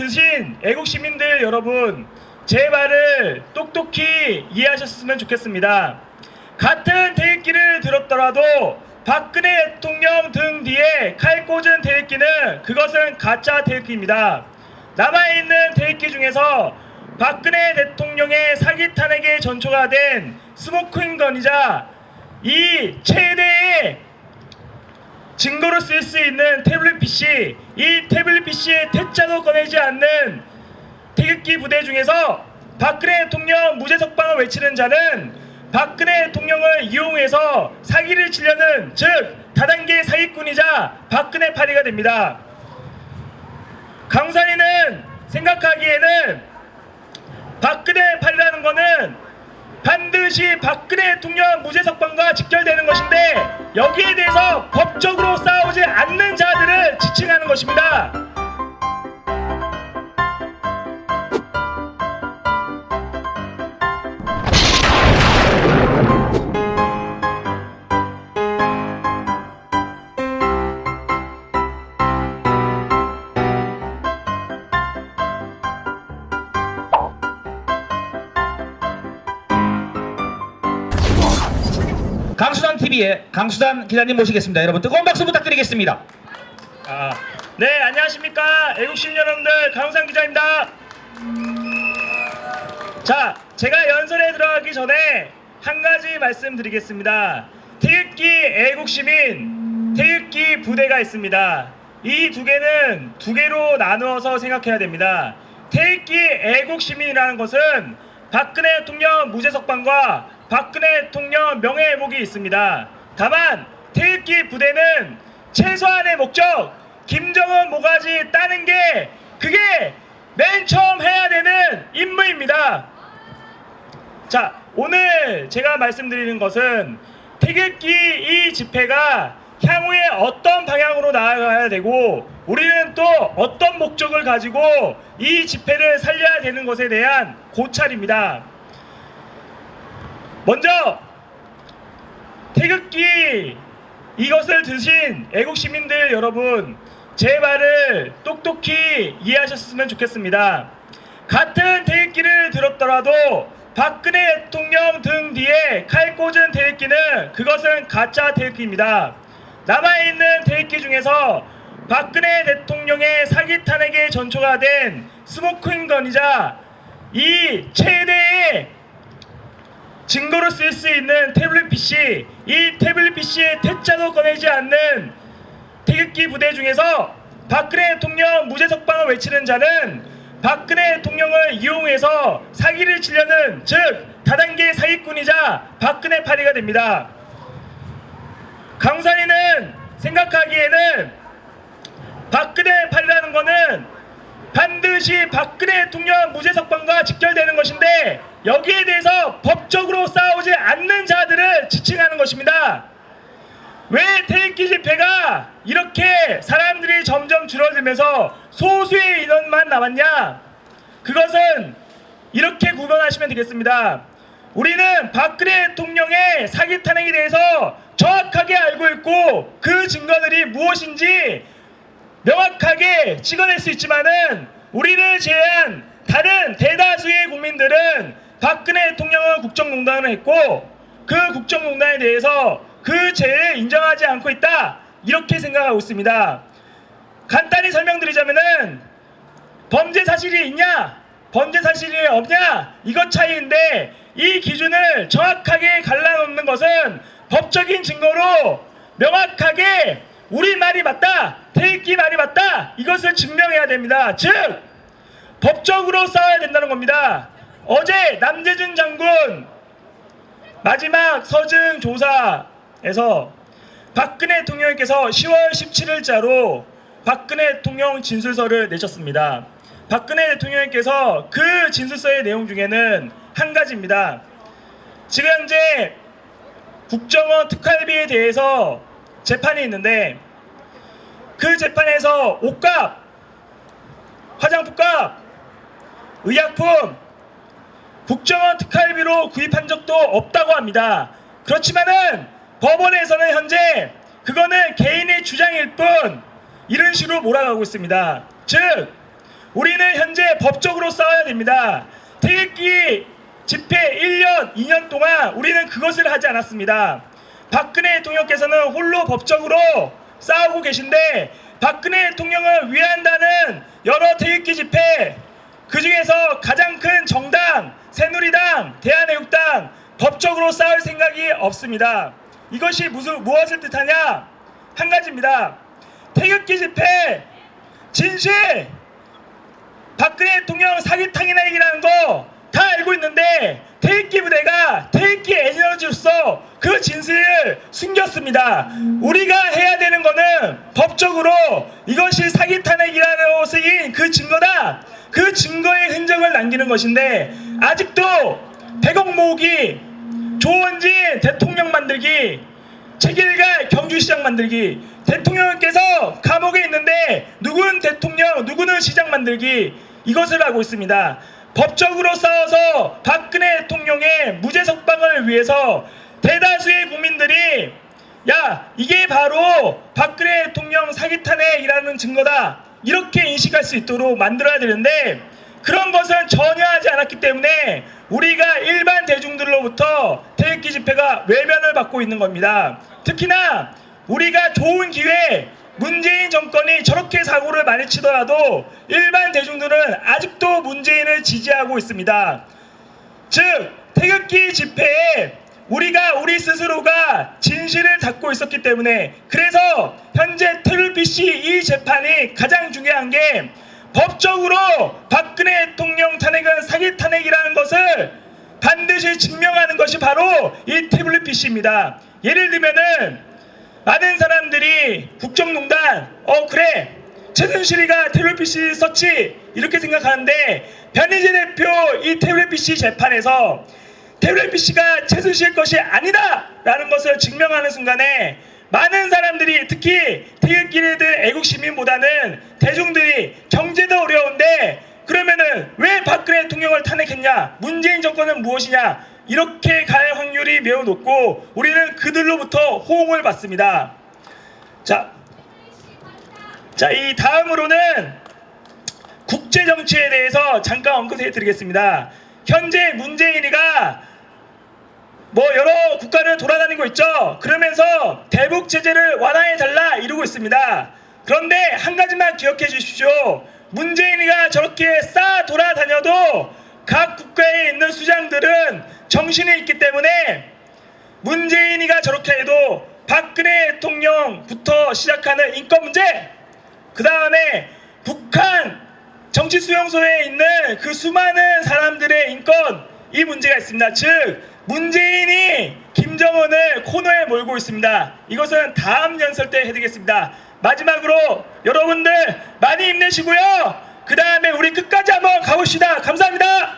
드신 애국 시민들 여러분, 제 말을 똑똑히 이해하셨으면 좋겠습니다. 같은 태극기를 들었더라도 박근혜 대통령 등 뒤에 칼 꽂은 태극기는 그것은 가짜 태극기입니다. 남아있는 태극기 중에서 박근혜 대통령의 사기 탄핵의 전초가 된 스모킹건이자 이 최대의 증거로 쓸 수 있는 태블릿 PC, 이 태블릿 PC의 퇴짜도 꺼내지 않는 태극기 부대 중에서 박근혜 대통령 무죄 석방을 외치는 자는 박근혜 대통령을 이용해서 사기를 치려는 즉 다단계 사기꾼이자 박근혜 파리가 됩니다. 강산이는 생각하기에는 박근혜 파리라는 거는 반드시 박근혜 대통령 무죄 석방과 직결되는 것인데 여기에 대해서 법적으로 싸우지 않는 자들을 지칭하는 것입니다. 강수단 TV의 강수단 기자님 모시겠습니다. 여러분 뜨거운 박수 부탁드리겠습니다. 아, 네 안녕하십니까 애국신 여러분들 강상 기자입니다. 자, 제가 연설에 들어가기 전에 한 가지 말씀드리겠습니다. 태극기 애국시민, 태극기 부대가 있습니다. 이 두 개는 두 개로 나누어서 생각해야 됩니다. 태극기 애국시민이라는 것은 박근혜 대통령 무죄 석방과 박근혜 대통령 명예회복이 있습니다. 다만 태극기 부대는 최소한의 목적, 김정은 모가지 따는 게 그게 맨 처음 해야 되는 임무입니다. 자, 오늘 제가 말씀드리는 것은 태극기 이 집회가 향후에 어떤 방향으로 나아가야 되고 우리는 또 어떤 목적을 가지고 이 집회를 살려야 되는 것에 대한 고찰입니다. 먼저 태극기 이것을 드신 애국 시민들 여러분 제 말을 똑똑히 이해하셨으면 좋겠습니다. 같은 태극기를 들었더라도 박근혜 대통령 등 뒤에 칼 꽂은 태극기는 그것은 가짜 태극기입니다. 남아있는 태극기 중에서 박근혜 대통령의 사기 탄핵의 전초가 된 스모킹건이자 이 최대의 증거로 쓸 수 있는 태블릿 PC, 이 태블릿 PC의 퇴짜도 꺼내지 않는 태극기 부대 중에서 박근혜 대통령 무죄 석방을 외치는 자는 박근혜 대통령을 이용해서 사기를 치려는 즉 다단계 사기꾼이자 박근혜 파리가 됩니다. 강산이는 생각하기에는 박근혜 파리라는 거는 반드시 박근혜 대통령 무죄 석방과 직결되는 것인데 여기에 대해서 법적으로 싸우지 않는 자들을 지칭하는 것입니다. 왜 태극기 집회가 이렇게 사람들이 점점 줄어들면서 소수의 인원만 남았냐? 그것은 이렇게 구분하시면 되겠습니다. 우리는 박근혜 대통령의 사기 탄핵에 대해서 정확하게 알고 있고 그 증거들이 무엇인지 명확하게 찍어낼 수 있지만은 우리를 제외한 다른 대다수의 국민들은 박근혜 대통령은 국정농단을 했고 그 국정농단에 대해서 그 죄를 인정하지 않고 있다 이렇게 생각하고 있습니다. 간단히 설명드리자면은 범죄 사실이 있냐 범죄 사실이 없냐 이것 차이인데 이 기준을 정확하게 갈라놓는 것은 법적인 증거로 명확하게 우리 말이 맞다 태극기 말이 맞다 이것을 증명해야 됩니다 즉 법적으로 싸워야 된다는 겁니다 어제 남재준 장군 마지막 서증 조사에서 박근혜 대통령께서 10월 17일자로 박근혜 대통령 진술서를 내셨습니다. 박근혜 대통령께서 그 진술서의 내용 중에는 한 가지입니다. 지금 현재 국정원 특활비에 대해서 재판이 있는데 그 재판에서 옷값, 화장품값, 의약품, 국정원 특활비로 구입한 적도 없다고 합니다. 그렇지만은 법원에서는 현재 그거는 개인의 주장일 뿐 이런 식으로 몰아가고 있습니다. 즉 우리는 현재 법적으로 싸워야 됩니다. 태극기 집회 1년, 2년 동안 우리는 그것을 하지 않았습니다. 박근혜 대통령께서는 홀로 법적으로 싸우고 계신데 박근혜 대통령을 위한다는 여러 태극기 집회 그 중에서 가장 큰 정당 새누리당 대한애국당 법적으로 싸울 생각이 없습니다. 이것이 무슨 무엇을 뜻하냐? 한 가지입니다. 태극기 집회 진실 박근혜 대통령 사기탕이나 얘기라는 거 다 알고 있는데 태극기 부대가 태극기 에너지로서 그 진실을 숨겼습니다. 우리가 해야 되는 거는 법적으로 이것이 사기 탄핵이라고 쓰인 그 증거다. 그 증거의 흔적을 남기는 것인데 아직도 100억 모으기, 조원진 대통령 만들기, 책일갈 경주시장 만들기 대통령께서 감옥에 있는데 누군 대통령 누구는 시장 만들기 이것을 하고 있습니다 법적으로 싸워서 박근혜 대통령의 무죄 석방을 위해서 대다수의 국민들이 야 이게 바로 박근혜 대통령 사기 탄핵이라는 증거다 이렇게 인식할 수 있도록 만들어야 되는데 그런 것은 전혀 하지 않았기 때문에 우리가 일반 대중들로부터 태극기 집회가 외면을 받고 있는 겁니다. 특히나 우리가 좋은 기회 문재인 정권이 저렇게 사고를 많이 치더라도 일반 대중들은 아직도 문재인을 지지하고 있습니다. 즉 태극기 집회에 우리가 우리 스스로가 진실을 닫고 있었기 때문에 그래서 현재 태블PC 이 재판이 가장 중요한 게 법적으로 박근혜 대통령 탄핵은 사기 탄핵이라는 것을 반드시 증명하는 것이 바로 이 태블릿 PC입니다. 예를 들면은 많은 사람들이 국정농단 어 그래 최순실이가 태블릿 PC 썼지 이렇게 생각하는데 변희재 대표 이 태블릿 PC 재판에서 PC가 최순실 것이 아니다라는 것을 증명하는 순간에 많은 사람들이 특히 태극기를 애국 시민보다는 대중들이 경제도 어려운데 그러면은 왜 박근혜 대통령을 탄핵했냐 문재인 정권은 무엇이냐 이렇게 갈 확률이 매우 높고 우리는 그들로부터 호응을 받습니다. 자, 자, 이 다음으로는 국제 정치에 대해서 잠깐 언급해 드리겠습니다. 현재 문재인이가 뭐 여러 국가를 돌아다니고 있죠. 그러면서 대북 제재를 완화해 달라 이러고 있습니다. 그런데 한 가지만 기억해 주십시오. 문재인이가 저렇게 싸 돌아다녀도 각 국가에 있는 수장들은 정신이 있기 때문에 문재인이가 저렇게 해도 박근혜 대통령부터 시작하는 인권 문제, 그 다음에 북한 정치 수용소에 있는 그 수많은 사람들의 인권 이 문제가 있습니다. 즉 문재인이 김정은을 코너에 몰고 있습니다. 이것은 다음 연설 때 해드리겠습니다. 마지막으로 여러분들 많이 힘내시고요. 그 다음에 우리 끝까지 한번 가봅시다. 감사합니다.